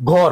ঘর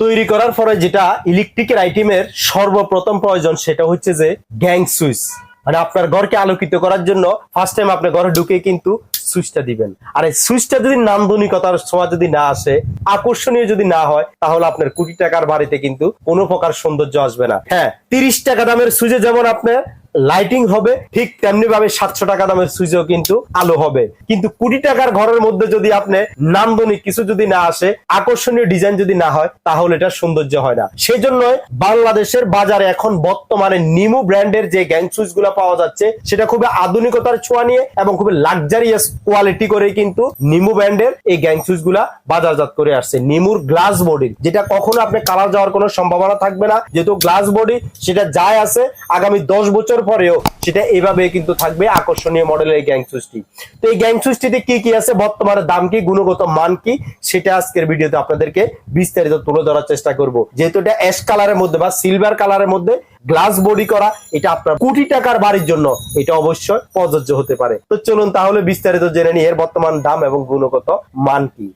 তৈরি করার পরে যেটা ইলেকট্রিকের আইটেমের সর্বপ্রথম প্রয়োজন সেটা হচ্ছে যে গ্যাং সুইচ মানে আপনার ঘরকে আলোকিত করার জন্য ফার্স্ট টাইম আপনার ঘরে ঢুকে কিন্তু সুইচটা দিবেন। আর এই সুইচটা যদি নান্দনিকতার ছোঁয়া যদি না আসে, আকর্ষণীয় যদি না হয়, তাহলে আপনার কোটি টাকার বাড়িতে কিন্তু কোনো প্রকার সৌন্দর্য আসবে না। হ্যাঁ তিরিশ টাকা দামের সুইচে যেমন আপনার লাইটিং হবে, ঠিক তেমনি ভাবে সাতশো টাকা দামের সুইচেও কিন্তু আলো হবে। কিন্তু কোটি টাকার ঘরের মধ্যে যদি আপনি নান্দনিক কিছু যদি না আসে, আকর্ষণীয় ডিজাইন যদি না হয়, তাহলে এটা সৌন্দর্য হয় না। সেই জন্য বাংলাদেশের বাজারে এখন বর্তমানে নিমু ব্র্যান্ডের যে গ্যাং সুইচগুলা পাওয়া যাচ্ছে, সেটা খুবই আধুনিকতার ছোঁয়া নিয়ে এবং খুবই লাক্সারিয়াস কোয়ালিটি করে কিন্তু নিমু ব্র্যান্ডের এই গ্যাং সুইচগুলা বাজারজাত করে আসছে। নিমুর গ্লাস বডি যেটা কখনো আপনি কালার যাওয়ার কোনো সম্ভাবনা থাকবে না। যেহেতু গ্লাস বডি সেটা যায় আছে আগামী দশ বছর পরেও সেটা এভাবে কিন্তু থাকবে আকর্ষণীয় মডেলের এই গ্যাং সুইচটি তো এই গ্যাং সুইচটিতে কি কি আছে, বর্তমানে দাম কি, গুণগত মান কি, সেটা আজকের ভিডিওতে আপনাদেরকে বিস্তারিত তুলে ধরার চেষ্টা করব। যেহেতু এটা অ্যাশ কালারের মধ্যে বা সিলভার কালারের মধ্যে গ্লাস বডি করা, এটা আপনার কোটি টাকার বাড়ির জন্য এটা অবশ্যই প্রযোজ্য হতে পারে। তো চলুন তাহলে বিস্তারিত জেনে নিই এর বর্তমান দাম এবং গুণগত মান কি।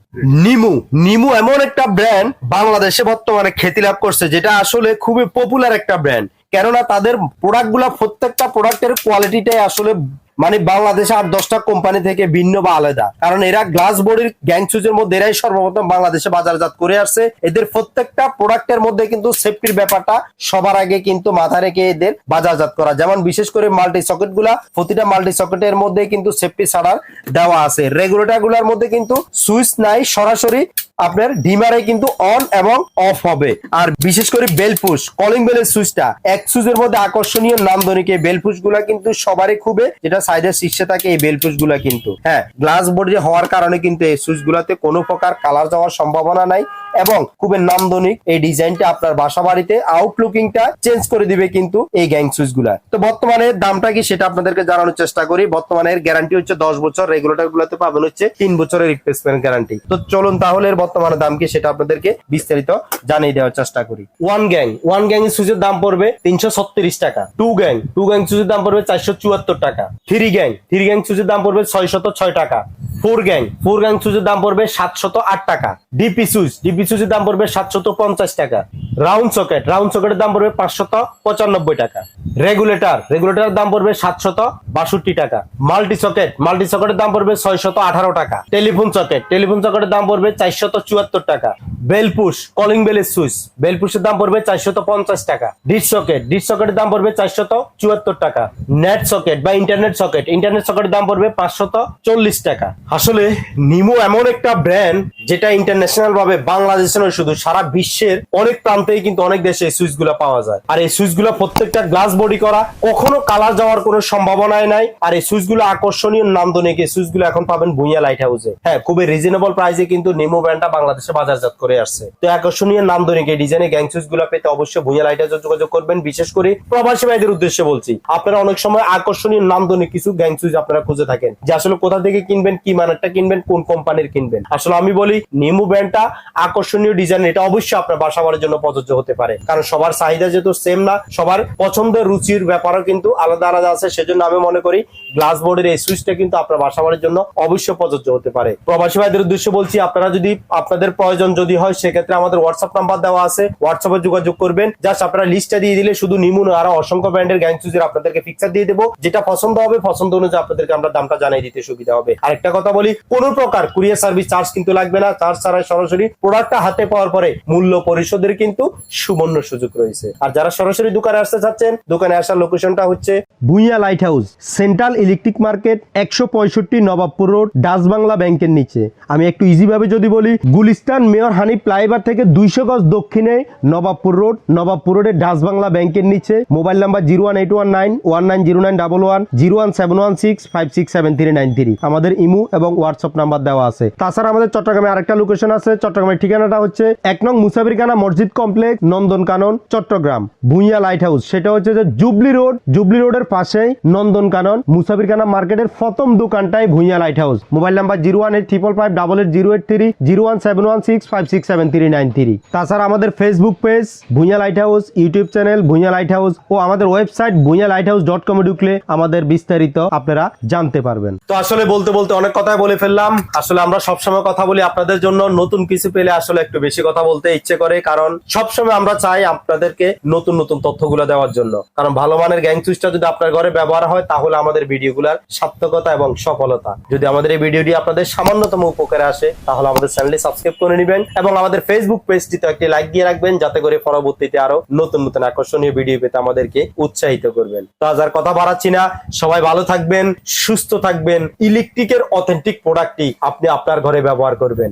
নিমু নিমু এমন একটা ব্র্যান্ড বাংলাদেশে বর্তমানে খ্যাতি লাভ করছে, যেটা আসলে খুবই পপুলার একটা ব্র্যান্ড কেননা তাদের প্রোডাক্টগুলা প্রত্যেকটা প্রোডাক্টের কোয়ালিটিটাই আসলে মানে বাংলাদেশে আট দশটা কোম্পানি থেকে ভিন্ন বা আলাদা। কারণ এরা গ্লাস বডির গ্যাং সুইচের মধ্যে এরাই সর্বপ্রথম বাংলাদেশে বাজারজাত করে আসছে। এদের প্রত্যেকটা প্রোডাক্টের মধ্যে কিন্তু সেফটির ব্যাপারটা সবার আগে কিন্তু মাথা রেখে এদের বাজারজাত করা। যেমন বিশেষ করে মাল্টি সকেটগুলা, প্রতিটা মাল্টি সকেটের মধ্যে কিন্তু সেফটি ছাড়ার দেওয়া আছে। রেগুলেটরগুলার মধ্যে কিন্তু সুইচ নাই, সরাসরি আপনার ডিমারে কিন্তু অন এবং অফ হবে। আর বিশেষ করে বেলপুশ কলিং বেলের সুইচটা এক সুইচের মধ্যে আকর্ষণীয় নান্দনিক এই বেলগুলা কিন্তু সবারই খুবই, যেটা সাইডের শীর্ষে থাকে এই বেল পুশগুলা কিন্তু। হ্যাঁ গ্লাস বডি হওয়ার কারণে কিন্তু এই সুইচ গুলাতে কোনো প্রকার কালার যাওয়ার সম্ভাবনা নাই। এবং খুবই নান্দনিক এই ডিজাইনটা আপনার বাসা বাড়িতে আউটলুকিংটা চেঞ্জ করে দিবে কিন্তু এই গ্যাং সুইচগুলা তো বর্তমানে দামটা কি সেটা আপনাদেরকে জানানোর চেষ্টা করি। বর্তমানে এর গ্যারান্টি হচ্ছে দশ বছর রেগুলেটর গুলোতে পাবেন হচ্ছে তিন বছরের রিপ্লেসমেন্ট গ্যারান্টি তো চলুন তাহলে এর বর্তমানে দাম কি সেটা আপনাদেরকে বিস্তারিত জানিয়ে দেওয়ার চেষ্টা করি। ওয়ান গ্যাং ওয়ান গ্যাং সুইচের দাম পড়বে তিনশো ছত্রিশ টাকা। টু গ্যাং টু গ্যাং সুইচের দাম পড়বে চারশো চুয়াত্তর টাকা। থ্রি গ্যাং থ্রি গ্যাং সুইচের দাম পড়বে ছয়শত ছয় টাকা। Four gang. ফোর গ্যাং সুইচের দাম পড়বে সাতশত আট টাকা। DP switch. ডিপি সুইচের দাম পড়বে সাতশত পঞ্চাশ টাকা। Round socket. রাউন্ড সকেটের দাম পড়বে পাঁচশত পঁচানব্বই টাকা। রেগুলেটর। রেগুলেটরের দাম পড়বে সাতশত বাষট্টি টাকা। Multi socket. মাল্টি সকেটের দাম পড়বে ছয়শত আঠারো টাকা। Telephone socket. টেলিফোন সকেটের দাম পড়বে চারশত চুয়াত্তর টাকা। Bell push. কলিং বেলের সুইচ। বেল পুশের দাম পড়বে চারশত পঞ্চাশ টাকা। Dish socket. ডিশ সকেটের দাম পড়বে চারশত চুয়াত্তর টাকা। নেট সকেট বা ইন্টারনেট সকেট। ইন্টারনেট সকেটের দাম পড়বে পাঁচশত চল্লিশ টাকা। আসলে নিমো এমন একটা ব্র্যান্ড যেটা ইন্টারন্যাশনাল ভাবে বাংলাদেশে নয়, শুধু সারা বিশ্বের অনেক প্রান্তেই কিন্তু অনেক দেশে এই সুইচগুলা পাওয়া যায়। আর এই সুইচগুলা প্রত্যেকটা গ্লাস বডি করা কখনো কালার যাওয়ার কোনো সম্ভাবনাই নাই। আর এই সুইচগুলো আকর্ষণীয় নান্দনিক, এই সুইচগুলো এখন পাবেন ভুইয়া লাইট হাউসে হ্যাঁ খুবই রিজনেবল প্রাইসে কিন্তু নিমো ব্র্যান্ডটা বাংলাদেশে বাজারজাত করে আসছে। তো আকর্ষণীয় নান্দনিক এই ডিজাইনে গ্যাং সুইচগুলো পেতে অবশ্যই ভুইয়া লাইট হাউসে যোগাযোগ করবেন। বিশেষ করে প্রবাসী ভাইদের উদ্দেশ্যে বলছি, আপনারা অনেক সময় আকর্ষণীয় নান্দনিক কিছু গ্যাং সুইচ আপনারা খুঁজে থাকেন। যে আসলে কোথা থেকে কিনবেন, কি মানেরটা কিনবেন, কোন কোম্পানির কিনবেন। আসলে আমি বলি নিমু ব্র্যান্ডটা আকর্ষণীয় ডিজাইন এটা অবশ্যই আপনার বাসা বাড়ির জন্য প্রযোজ্য হতে পারে। কারণ সবার চাহিদা যেহেতু সেম না, সবার পছন্দের রুচির ব্যাপারও কিন্তু আলাদা আলাদা আছে, সেজন্য আমি মনে করি গ্লাস বোর্ডের এই সুইচটা কিন্তু আপনার বাসা বাড়ির জন্য অবশ্যই প্রযোজ্য হতে পারে। প্রবাসী ভাইদের উদ্দেশ্যে বলছি, আপনারা যদি আপনাদের প্রয়োজন যদি হয়, সেক্ষেত্রে আমাদের হোয়াটসঅ্যাপ নাম্বার দেওয়া আছে। হোয়াটসঅ্যাপে যোগাযোগ করবেন। জাস্ট আপনারা লিস্টটা দিয়ে দিলে শুধু নিমু না আরও অসংখ্য ব্র্যান্ডের গ্যাং সুইচের আপনাদেরকে পিকচার দিয়ে দেবো। যেটা পছন্দ হবে, পছন্দ অনুযায়ী আপনাদেরকে আমরা দামটা জানিয়ে দিতে সুবিধা হবে। আরেকটা কথা বলি, কোন প্রকার কুরিয়ার সার্ভিস চার্জ কিন্তু লাগবে না। চার্জ ছাড়াই সরাসরি প্রোডাক্টটা হাতে পাওয়ার পরে মূল্য পরিশোধের কিন্তু সুবর্ণ সুযোগ রয়েছে। আর যারা সরাসরি দোকানে আসতে চাচ্ছেন, দোকানে আসার লোকেশনটা হচ্ছে Bhuiya Light House Central Electric Market একশো পঁয়ষট্টি নবাবপুর রোড, ডাচ বাংলা ব্যাংকের নিচে। আমি একটু ইজি ভাবে যদি বলি, গুলিস্তান মেয়র হানি ফ্লাইওভার থেকে দুইশো গজ দক্ষিণে নবাবপুর রোড, নবাবপুর রোডের ডাচ বাংলা ব্যাংকের নিচে। Mobile number zero one eight one nine one nine zero nine double one zero one seven one six five six seven three nine three. আমাদের ইমু এবং হোয়াটসঅ্যাপ নাম্বার দেওয়া আছে। তাছাড়া আমাদের চট্টগ্রামে আরেকটা লোকেশন আছে, চট্টগ্রামের ঠিকানাটা হচ্ছে এক নং মুসাফিরখানা মসজিদ complex Nandan Kanan Chattogram. Bhuiya Light House সেটা হচ্ছে যে জুবলি রোড জুবলি রোডের পাশেই নন্দন কানন মুসাফিরখানা মার্কেটের প্রথম দোকানটাই Bhuiya Light House mobile number zero one eight triple five double eight zero eight three zero one seven one six five six seven three nine three. তাছাড়া আমাদের Facebook page Bhuiya Light House YouTube channel Bhuiya Light House ও আমাদের website Bhuiya Light House dot কমে ঢুকলে আমাদের বিস্তারিত আপনারা জানতে পারবেন। তো আসলে বলতে বলতে অনেক কথাই বলে ফেললাম। আসলে আমরা সবসময় কথা বলি আপনাদের জন্য নতুন কিছু পেলে আসলে একটু বেশি কথা বলতে ইচ্ছে করে, কারণ সবসময় আমরা চাই আপনাদেরকে নতুন নতুন তথ্যগুলো দেওয়ার জন্য। কারণ ভালো মানের গ্যাং সুইচটা যদি আপনার ঘরে ব্যবহার হয়, তাহলে আমাদের ভিডিওগুলোর সার্থকতা এবং সফলতা। যদি আমাদের এই ভিডিওটি আপনাদের সামান্যতম উপকারে আসে, তাহলে আমাদের চ্যানেলটি সাবস্ক্রাইব করে নেবেন এবং আমাদের ফেসবুক পেজটিতে একটি লাইক দিয়ে রাখবেন, যাতে করে পরবর্তীতে আরও নতুন নতুন আকর্ষণীয় ভিডিও পেতে আমাদেরকে উৎসাহিত করবেন। তো আজ আর কথা বাড়াচ্ছি না। সবাই ভালো থাকবেন, সুস্থ থাকবেন। ইলেকট্রিকের অথেন্টিক প্রোডাক্টটি আপনি আপনার ঘরে ব্যবহার করবেন।